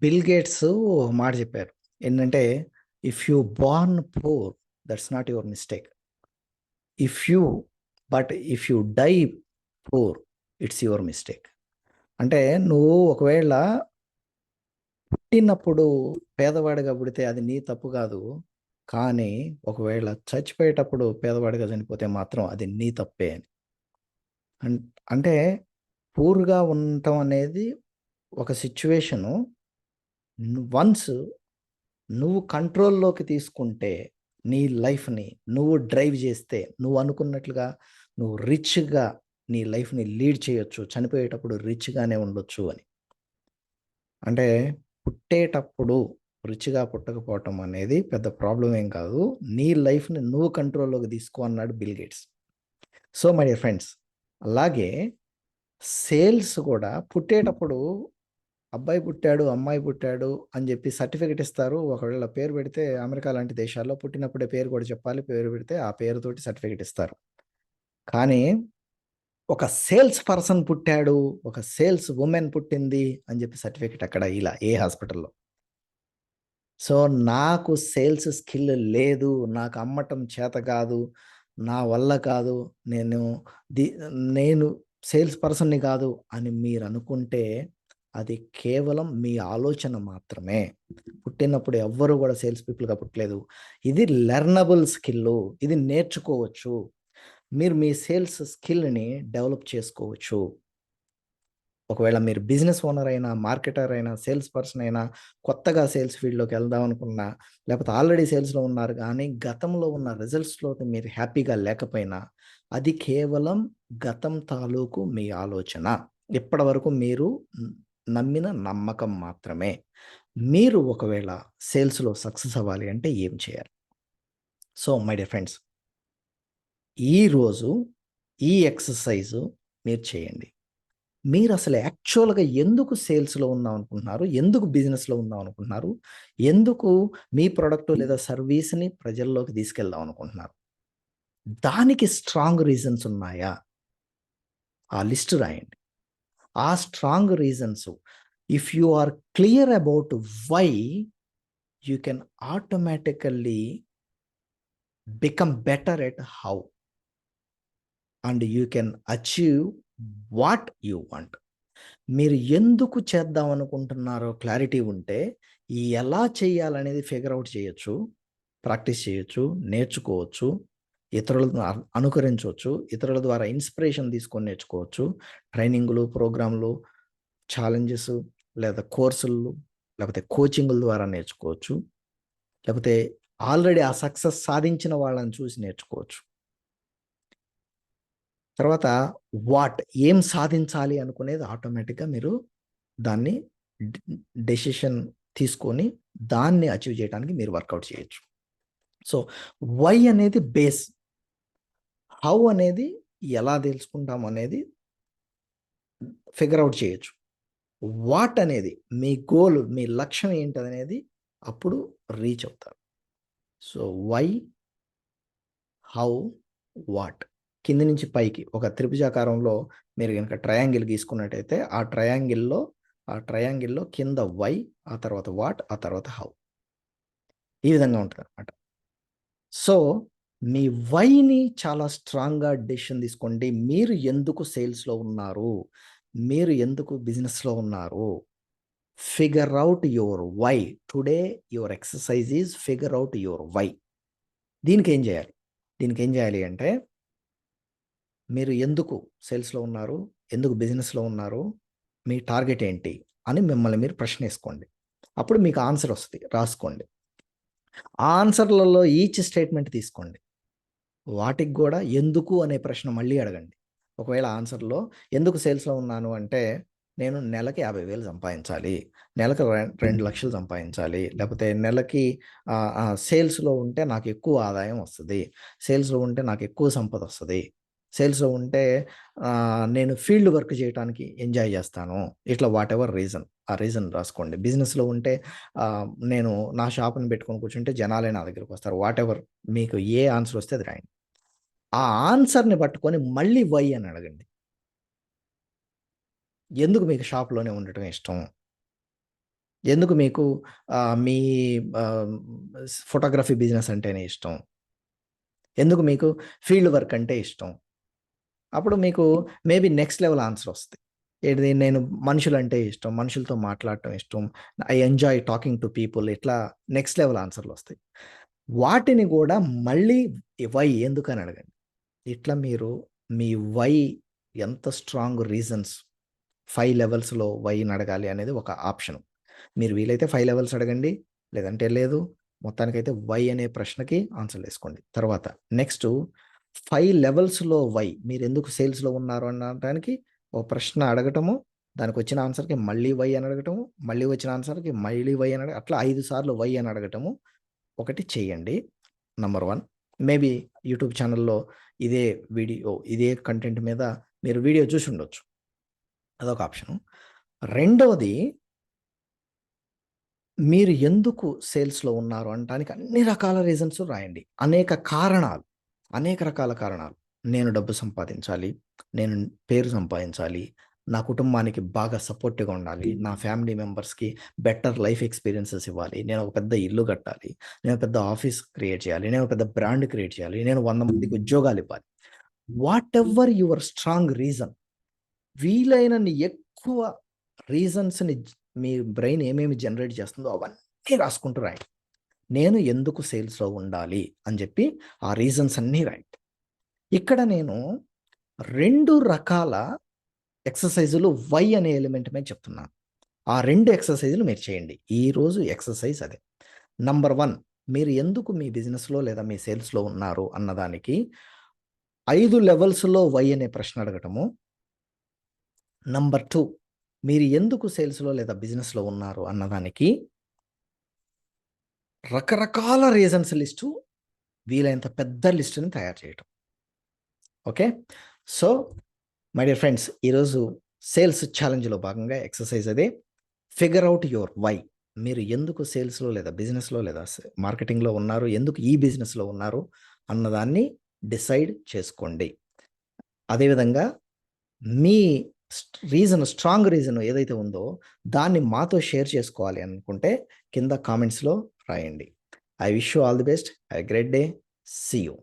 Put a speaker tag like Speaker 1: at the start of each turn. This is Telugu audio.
Speaker 1: బిల్ గేట్స్ మాట చెప్పారు. ఏంటంటే, "if you born poor that's not your mistake. If you but if you die poor it's your mistake." అంటే నువ్వు ఒకవేళ పుట్టినప్పుడు పేదవాడిగా పుడితే అది నీ తప్పు కాదు. కానీ ఒకవేళ చచ్చిపోయేటప్పుడు పేదవాడిగా చనిపోతే మాత్రం అది నీ తప్పే అని. అన్ అంటే పూర్‌గా ఉండటం అనేది ఒక సిచ్యువేషను వన్స్ నువ్వు కంట్రోల్‌లోకి తీసుకుంటే నీ లైఫ్‌ని నువ్వు డ్రైవ్ చేస్తే నువ్వు అనుకున్నట్లుగా నువ్వు రిచ్‌గా నీ లైఫ్‌ని లీడ్ చేయొచ్చు. చనిపోయేటప్పుడు రిచ్‌గానే ఉండొచ్చు అని. అంటే పుట్టేటప్పుడు రిచ్‌గా పుట్టకపోవటం అనేది పెద్ద ప్రాబ్లం ఏం కాదు. నీ లైఫ్‌ని నువ్వు కంట్రోల్‌లోకి తీసుకో అన్నాడు Bill Gates. So my dear friends అలాగే సేల్స్ కూడా పుట్టేటప్పుడు అబ్బాయి పుట్టాడు, అమ్మాయి పుట్టాడు అని చెప్పి సర్టిఫికేట్ ఇస్తారు. ఒకవేళ పేరు పెడితే అమెరికా లాంటి దేశాల్లో పుట్టినప్పుడే పేరు కూడా చెప్పాలి. పేరు పెడితే ఆ పేరుతోటి సర్టిఫికేట్ ఇస్తారు. కానీ ఒక సేల్స్ పర్సన్ పుట్టాడు, ఒక సేల్స్ ఉమెన్ పుట్టింది అని చెప్పి సర్టిఫికెట్ అక్కడ ఇలా ఏ హాస్పిటల్‌లో. సో నాకు సేల్స్ స్కిల్ లేదు. నాకు అమ్మటం చేత కాదు. నా వల్ల కాదు. నేను ది నేను సేల్స్ పర్సన్‌ని కాదు అని మీరు అనుకుంటే అది కేవలం మీ ఆలోచన మాత్రమే. పుట్టినప్పుడు ఎవ్వరూ కూడా సేల్స్ పీపుల్‌గా పుట్టలేదు. ఇది లెర్నబుల్ స్కిల్ ఇది నేర్చుకోవచ్చు. మీరు మీ సేల్స్ స్కిల్‌ని డెవలప్ చేసుకోవచ్చు. ఒకవేళ మీరు బిజినెస్ ఓనర్ అయినా, మార్కెటర్ అయినా, సేల్స్ పర్సన్ అయినా, కొత్తగా సేల్స్ ఫీల్డ్‌లోకి వెళ్దాం అనుకున్నా, లేకపోతే ఆల్రెడీ సేల్స్‌లో ఉన్నారు కానీ గతంలో ఉన్న రిజల్ట్స్‌లోకి మీరు హ్యాపీగా లేకపోయినా అది కేవలం గతం తాలూకు మీ ఆలోచన. ఇప్పటివరకు మీరు నమ్మిన నమ్మకం మాత్రమే. మీరు ఒకవేళ సేల్స్‌లో సక్సెస్ అవ్వాలి అంటే ఏం చేయాలి? సో మై డియర్ ఫ్రెండ్స్ ఈరోజు ఈ ఎక్సర్సైజు మీరు చేయండి. మీరు అసలు యాక్చువల్‌గా ఎందుకు సేల్స్‌లో ఉందాం అనుకుంటున్నారు? ఎందుకు బిజినెస్‌లో ఉందాం అనుకుంటున్నారు? ఎందుకు మీ ప్రొడక్ట్ లేదా సర్వీస్‌ని ప్రజల్లోకి తీసుకెళ్దాం అనుకుంటున్నారు? దానికి స్ట్రాంగ్ రీజన్స్ ఉన్నాయా? ఆ లిస్ట్ రాయండి. ఆ strong reasons if you are clear about why you can automatically become better at how. And you can achieve what you want. మీరు ఎందుకు చేద్దాం అనుకుంటున్నారో క్లారిటీ ఉంటే ఎలా చేయాలనేది ఫిగర్ అవుట్ చేయొచ్చు. ప్రాక్టీస్ చేయొచ్చు. నేర్చుకోవచ్చు. ఇతరులను అనుకరించవచ్చు. ఇతరుల ద్వారా ఇన్స్పిరేషన్ తీసుకొని నేర్చుకోవచ్చు. ట్రైనింగ్లు ప్రోగ్రాంలు ఛాలెంజెస్ లేదా కోర్సులు లేకపోతే కోచింగ్ల ద్వారా నేర్చుకోవచ్చు. లేకపోతే ఆల్రెడీ ఆ సక్సెస్ సాధించిన వాళ్ళని చూసి నేర్చుకోవచ్చు. తర్వాత వాట్ ఏం సాధించాలి అనుకునేది ఆటోమేటిక్‌గా మీరు దాన్ని డెసిషన్ తీసుకొని దాన్ని అచీవ్ చేయడానికి మీరు వర్కౌట్ చేయొచ్చు. సో వై అనేది బేస్. హౌ అనేది ఎలా తెలుసుకుంటాం అనేది ఫిగర్ అవుట్ చేయొచ్చు. వాట్ అనేది మీ గోల్ మీ లక్ష్యం ఏంటనేది అప్పుడు రీచ్ అవుతారు. సో వై, హౌ, వాట్ కింది నుంచి పైకి ఒక త్రిభుజాకారంలో మీరు కనుక ట్రయాంగిల్ గీసుకున్నట్టయితే ఆ ట్రయాంగిల్‌లో ఆ ట్రయాంగిల్‌లో కింద వై, ఆ తర్వాత వాట్, ఆ తర్వాత హౌ. ఈ విధంగా ఉంటుంది అనమాట సో మీ వైని చాలా స్ట్రాంగ్‌గా డెసిషన్ తీసుకోండి. మీరు ఎందుకు సేల్స్‌లో ఉన్నారు? మీరు ఎందుకు బిజినెస్‌లో ఉన్నారు? Figure out your why. Today your exercise is figure out your why. దీనికి ఏం చేయాలి? దీనికి ఏం చేయాలి అంటే మీరు ఎందుకు సేల్స్‌లో ఉన్నారు? ఎందుకు బిజినెస్‌లో ఉన్నారు? మీ టార్గెట్ ఏంటి? అని మిమ్మల్ని మీరు ప్రశ్నేసుకోండి. అప్పుడు మీకు ఆన్సర్ వస్తుంది రాసుకోండి. ఆ ఆన్సర్‌లలో ఈచ్ స్టేట్మెంట్ తీసుకోండి. వాటికి గూడా ఎందుకు అనే ప్రశ్న మళ్ళీ అడగండి. ఒకవేళ ఆన్సర్‌లో ఎందుకు సేల్స్‌లో ఉన్నాను అంటే నేను నెలకి 50,000 సంపాదించాలి. నెలకు రె 2,00,000 సంపాదించాలి. లేకపోతే నెలకి సేల్స్‌లో ఉంటే నాకు ఎక్కువ ఆదాయం వస్తది. సేల్స్‌లో ఉంటే నాకు ఎక్కువ సంపద వస్తది. సేల్స్‌లో ఉంటే నేను ఫీల్డ్ వర్క్ చేయటానికి ఎంజాయ్ చేస్తాను. ఇట్లా వాటెవర్ రీజన్. ఆ రీజన్ రాసుకోండి. బిజినెస్‌లో ఉంటే నేను నా షాప్‌ని పెట్టుకొని కూర్చుంటే జనాలే నా దగ్గరికి వస్తారు. వాట్ ఎవర్ మీకు ఏ ఆన్సర్ వస్తే అది రాయండి. ఆ ఆన్సర్‌ని పట్టుకొని మళ్ళీ వై అని అడగండి. ఎందుకు మీకు షాప్‌లోనే ఉండటం ఇష్టం? ఎందుకు మీకు మీ ఫోటోగ్రఫీ బిజినెస్ అంటేనే ఇష్టం? ఎందుకు మీకు ఫీల్డ్ వర్క్ అంటే ఇష్టం? అప్పుడు మీకు మేబీ నెక్స్ట్ లెవెల్ ఆన్సర్ వస్తుంది ఏంటిది నేను మనుషులంటే ఇష్టం. మనుషులతో మాట్లాడటం ఇష్టం. I enjoy talking to people ఇట్లా నెక్స్ట్ లెవెల్ ఆన్సర్‌లు వస్తాయి. వాటిని కూడా మళ్ళీ వై ఎందుకని అడగండి. ఇట్లా మీరు మీ వై ఎంత స్ట్రాంగ్ రీజన్స్ ఫైవ్ లెవెల్స్‌లో వైని అడగాలి అనేది ఒక ఆప్షన్. మీరు వీలైతే ఫైవ్ లెవెల్స్ అడగండి. లేదంటే లేదు. మొత్తానికైతే వై అనే ప్రశ్నకి ఆన్సర్‌లు వేసుకోండి తర్వాత నెక్స్ట్ ఫైవ్ లెవెల్స్‌లో వై మీరు ఎందుకు సేల్స్‌లో ఉన్నారు అనడానికి ఒక ప్రశ్న అడగటము. దానికి వచ్చిన ఆన్సర్‌కి మళ్ళీ వై అని అడగటము. మళ్ళీ వచ్చిన ఆన్సర్‌కి మళ్ళీ వై అని అడగ అట్లా ఐదు సార్లు వై అని అడగటము. ఒకటి చేయండి. నంబర్ వన్ మేబీ యూట్యూబ్ ఛానల్లో ఇదే వీడియో ఇదే కంటెంట్ మీద మీరు వీడియో చూసి ఉండొచ్చు అదొక ఆప్షను. రెండవది మీరు ఎందుకు సేల్స్‌లో ఉన్నారు అనడానికి అన్ని రకాల రీజన్స్ రాయండి. అనేక కారణాలు. అనేక రకాల కారణాలు. నేను డబ్బు సంపాదించాలి. నేను పేరు సంపాదించాలి. నా కుటుంబానికి బాగా సపోర్టివ్‌గా ఉండాలి. నా ఫ్యామిలీ మెంబర్స్‌కి బెటర్ లైఫ్ ఎక్స్‌పీరియన్సెస్ ఇవ్వాలి. నేను ఒక పెద్ద ఇల్లు కట్టాలి. నేను పెద్ద ఆఫీస్ క్రియేట్ చేయాలి. నేను ఒక పెద్ద బ్రాండ్ క్రియేట్ చేయాలి. నేను 100 మందికి ఉద్యోగాలు ఇవ్వాలి. వాటెవర్ యువర్ స్ట్రాంగ్ రీజన్ వీలైనన్ని ఎక్కువ రీజన్స్‌ని మీ బ్రెయిన్ ఏమేమి జనరేట్ చేస్తుందో అవన్నీ రాసుకుంటూ రాయండి. నేను ఎందుకు సేల్స్‌లో ఉండాలి అని చెప్పి ఆ రీజన్స్ అన్నీ రాయండి. ఇక్కడ నేను రెండు రకాల ఎక్సర్‌సైజులు వై అనే ఎలిమెంట్ మీద చెప్తున్నాను. ఆ రెండు ఎక్సర్‌సైజులు మీరు చేయండి. ఈరోజు ఎక్సర్‌సైజ్ అదే. నంబర్ వన్ మీరు ఎందుకు మీ బిజినెస్‌లో లేదా మీ సేల్స్‌లో ఉన్నారు అన్నదానికి ఐదు లెవెల్స్‌లో వై అనే ప్రశ్న అడగటము. నంబర్ టూ మీరు ఎందుకు సేల్స్‌లో లేదా బిజినెస్‌లో ఉన్నారు అన్నదానికి రకరకాల రీజన్స్ లిస్టు వీలైనంత పెద్ద లిస్టుని తయారు చేయటం. Okay. So, my dear friends ఈరోజు సేల్స్ ఛాలెంజ్‌లో భాగంగా ఎక్సర్‌సైజ్ అదే. Figure out your why. మీరు ఎందుకు సేల్స్‌లో లేదా బిజినెస్‌లో లేదా మార్కెటింగ్‌లో ఉన్నారు? ఎందుకు ఈ బిజినెస్‌లో ఉన్నారు? అన్నదాన్ని డిసైడ్ చేసుకోండి. అదేవిధంగా మీ రీజన్ స్ట్రాంగ్ రీజన్ ఏదైతే ఉందో దాన్ని మాతో షేర్ చేసుకోవాలి అనుకుంటే కింద కామెంట్స్‌లో రాయండి. I wish you all the best. I great day. See you.